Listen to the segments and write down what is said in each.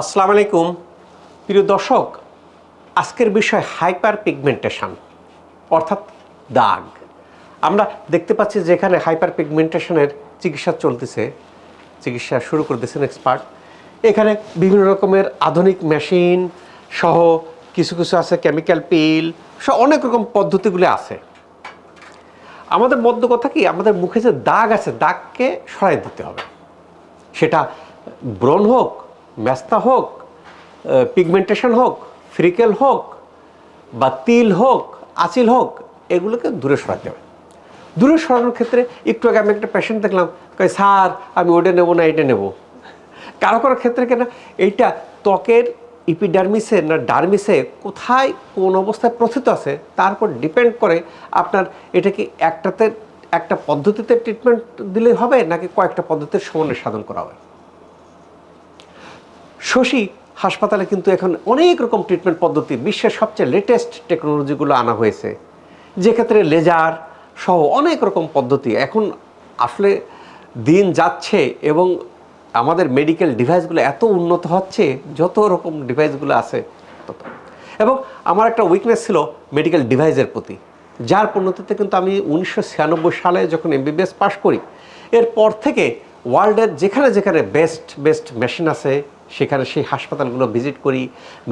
আসসালামু আলাইকুম। প্রিয় দর্শক, আজকের বিষয় হাইপার পিগমেন্টেশন অর্থাৎ দাগ। আমরা দেখতে পাচ্ছি যে এখানে হাইপার পিগমেন্টেশনের চিকিৎসা চলতেছে, চিকিৎসা শুরু করে দিয়েছেন এক্সপার্ট। এখানে বিভিন্ন রকমের আধুনিক মেশিন সহ কিছু কিছু আছে, কেমিক্যাল পিল সহ অনেক রকম পদ্ধতিগুলি আছে। আমাদের মধ্য কথা কি, আমাদের মুখে যে দাগ আছে, দাগকে সরাই দিতে হবে। সেটা ব্রণ হোক ম্যাস্তা হোক পিগমেন্টেশন হোক, ফ্রিকেল হোক বা তিল হোক, আচিল হোক, এগুলোকে দূরে সরাতে হবে। দূরে সরানোর ক্ষেত্রে একটু আগে আমি একটা পেশেন্ট দেখলাম, কয়, স্যার, আমি ওটা নেব না এটা নেব। কারও কারও ক্ষেত্রে কেন, এইটা ত্বকের ইপিডার্মিসে না ডার্মিসে কোথায় কোন অবস্থায় প্রথিত আছে তার উপর ডিপেন্ড করে আপনার এটা কি একটাতে, একটা পদ্ধতিতে ট্রিটমেন্ট দিলে হবে, নাকি কয়েকটা পদ্ধতির সমন্বয় সাধন করা হবে? শশী হাসপাতালে কিন্তু এখন অনেক রকম ট্রিটমেন্ট পদ্ধতি, বিশ্বের সবচেয়ে লেটেস্ট টেকনোলজিগুলো আনা হয়েছে। যে ক্ষেত্রে লেজার সহ অনেক রকম পদ্ধতি এখন আসলে দিন যাচ্ছে এবং আমাদের মেডিকেল ডিভাইসগুলো এত উন্নত হচ্ছে, যত রকম ডিভাইসগুলো আছে তত। এবং আমার একটা উইকনেস ছিল মেডিকেল ডিভাইসের প্রতি, যার পণ্যতিতে কিন্তু আমি উনিশশো ছিয়ানব্বই সালে যখন এমবিবিএস পাশ করি, এরপর থেকে ওয়ার্ল্ডের যেখানে যেখানে বেস্ট বেস্ট মেশিন আছে সেখানে সেই হাসপাতালগুলো ভিজিট করি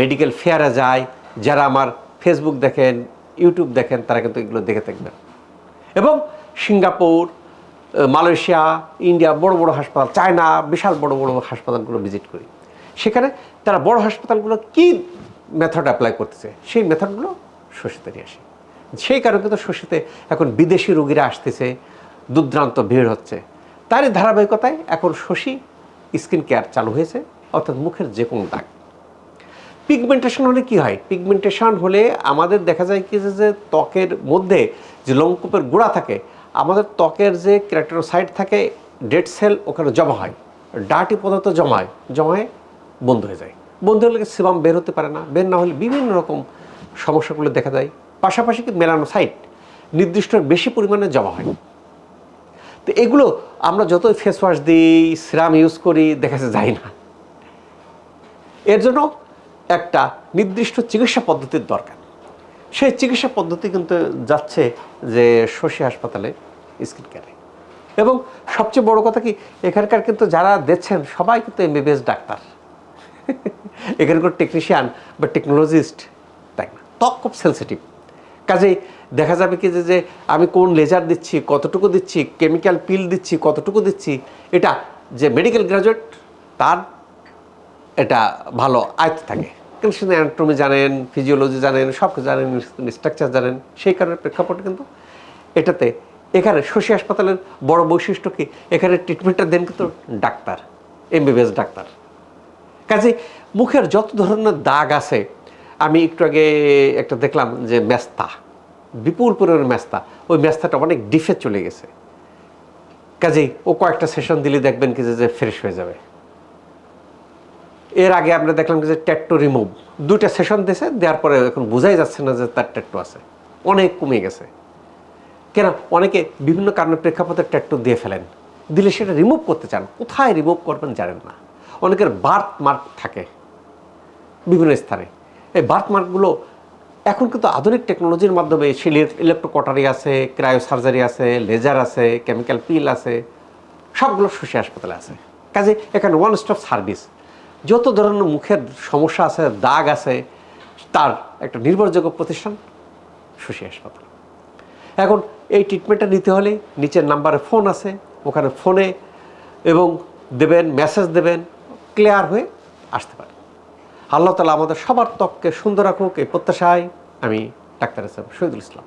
মেডিকেল ফেয়ারে যাই। যারা আমার ফেসবুক দেখেন ইউটিউব দেখেন, তারা কিন্তু এগুলো দেখে থাকবেন। এবং সিঙ্গাপুর মালয়েশিয়া, ইন্ডিয়া বড় বড় হাসপাতাল, চায়না, বিশাল বড় বড় হাসপাতালগুলো ভিজিট করি। সেখানে তারা বড় হাসপাতালগুলো কী মেথড অ্যাপ্লাই করতেছে, সেই মেথডগুলো শশীতে নিয়ে আসে। সেই কারণে কিন্তু শশীতে এখন বিদেশি রোগীরা আসতেছে দুর্দ্রান্ত ভিড় হচ্ছে। তারই ধারাবাহিকতায় এখন শশী স্কিন কেয়ার চালু হয়েছে। অর্থাৎ মুখের যে কোনো দাগ। পিগমেন্টেশন হলে কি হয়? পিগমেন্টেশন হলে আমাদের দেখা যায় কি যে ত্বকের মধ্যে যে লোমকূপের গোড়া থাকে, আমাদের ত্বকের যে ক্যারেক্টারোসাইট থাকে ডেড সেল ওখানে জমা হয়। ডার্টি পদার্থ জমা জমায় জমায় বন্ধ হয়ে যায়। বন্ধ হলে সিবাম বের হতে পারে না? বের না হলে বিভিন্ন রকম সমস্যাগুলো দেখা যায় পাশাপাশি কি মেলানোসাইট নির্দিষ্ট বেশি পরিমাণে জমা হয়। তো এগুলো আমরা যতই ফেস ওয়াশ দিই সিরাম ইউজ করি, দেখা যায় না। এর জন্য একটা নির্দিষ্ট চিকিৎসা পদ্ধতির দরকার। সেই চিকিৎসা পদ্ধতি কিন্তু যাচ্ছে যে শশী হাসপাতালে স্কিন কেয়ারে। এবং সবচেয়ে বড় কথা কি, এখানকার কিন্তু যারা দেখছেন সবাই কিন্তু এমবিবিএস ডাক্তার। এখানকার টেকনিশিয়ান বা টেকনোলজিস্ট তাই না, ত্বক খুব সেন্সিটিভ কাজেই দেখা যাবে কি যে যে আমি কোন লেজার দিচ্ছি, কতটুকু দিচ্ছি কেমিক্যাল পিল দিচ্ছি, কতটুকু দিচ্ছি, এটা যে মেডিকেল গ্রাজুয়েট তার এটা ভালো আয়ত্ত থাকে। কিন্তু শুধু অ্যানাটমি জানেন ফিজিওলজি জানেন সব কিছু জানেন স্ট্রাকচার জানেন, সেই কারণে প্রেক্ষাপটে কিন্তু এটাতে এখানে শশী হাসপাতালের বড় বৈশিষ্ট্য কি? এখানে ট্রিটমেন্টটা দেন কিন্তু ডাক্তার এমবিবিএস ডাক্তার। কাজে মুখের যত ধরনের দাগ আছে, আমি একটু আগে একটা দেখলাম যে মেস্তা, বিপুল পরিমাণের মেস্তা, ওই মেস্তাটা অনেক ডিফে চলে গেছে। কাজেই ও কয়েকটা সেশন দিলে দেখবেন কি যে- যে ফ্রেশ হয়ে যাবে। এর আগে আমরা দেখলাম যে ট্যাট্টু রিমুভ। দুইটা সেশন দিয়েছে দেওয়ার পরে এখন বোঝাই যাচ্ছে না যে তার ট্যাট্টু আছে। অনেক কমে গেছে। কেন? অনেকে বিভিন্ন কারণে প্রেক্ষাপটে ট্যাট্টু দিয়ে ফেলেন। দিলে সেটা রিমুভ করতে চান। কোথায় রিমুভ করবেন জানেন না। অনেকের বার্থ মার্ক থাকে বিভিন্ন স্থানে। এই বার্থ মার্কগুলো এখন কিন্তু আধুনিক টেকনোলজির মাধ্যমে শিলির ইলেকট্রোকটারি আছে ক্রায়ো সার্জারি আছে লেজার আছে কেমিক্যাল পিল আছে, সবগুলো শশী হাসপাতালে আছে। কাজে এখানে ওয়ান স্টপ সার্ভিস যত ধরনের মুখের সমস্যা আছে, দাগ আছে, তার একটা নির্ভরযোগ্য প্রতিষ্ঠান শশী হাসপাতাল। এখন এই ট্রিটমেন্টটা নিতে হলে নিচের নাম্বারে ফোন আছে, ওখানে ফোনে এবং দেবেন মেসেজ দেবেন ক্লিয়ার হয়ে আসতে পারে। আল্লাহ তালা আমাদের সবার ত্বককে সুন্দর রাখুক, এই প্রত্যাশায় আমি ডাক্তার সাহেব শহীদুল ইসলাম।